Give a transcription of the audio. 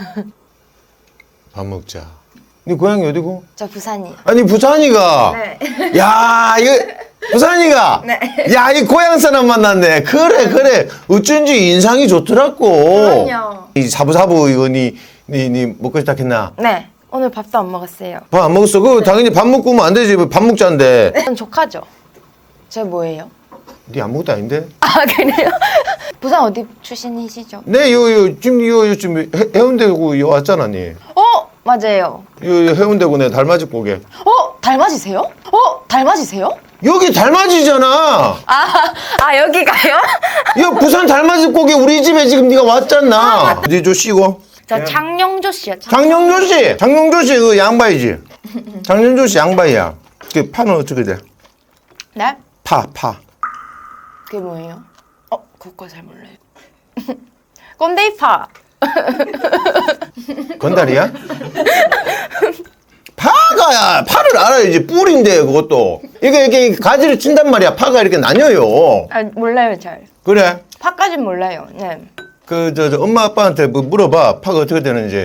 밥 먹자. 네 고향이 어디고? 저 부산이요. 아니 부산이가. 네. 야 이거 부산이가. 네. 야이 고향 사람 만났네. 그래 그래. 어쩐지 인상이 좋더라고. 그럼요. 이 사부사부 이거 니니니 먹고 싶다 했나? 네. 오늘 밥도 안 먹었어요. 밥 안 먹었어? 그 당연히 밥 먹고 오면 안 되지. 밥 먹자인데. 전 조카죠. 제 뭐예요? 네 아무것도 아닌데? 아 그래요? 부산 어디 출신이시죠? 네, 요, 요, 지금, 요, 요, 지금 해, 해운대구 요 왔잖아, 니. 어 맞아요. 요, 요 해운대구 내 달맞이 고개. 어 닮아지세요? 어 닮아지세요? 여기 달맞이잖아! 아, 아 여기가요? 야, 부산 달맞이 고개 우리 집에 지금 네가 왔잖아. 어디 좀 쉬고. 저 장영조 씨요. 장... 장영조 씨! 장영조 씨, 그 양바이지? 장영조 씨 양바이야. 그 파는 어떻게 돼? 네? 파, 파. 그게 뭐예요? 어 그거 잘 몰라요. 꼰대이파. 건달이야? 파가, 파를 알아야지. 뿔인데, 그것도. 이게, 이게 가지를 친단 말이야. 파가 이렇게 나뉘어요. 아 몰라요 잘. 그래. 파까진 몰라요. 네. 그, 저, 저 엄마, 아빠한테 뭐 물어봐. 파가 어떻게 되는지.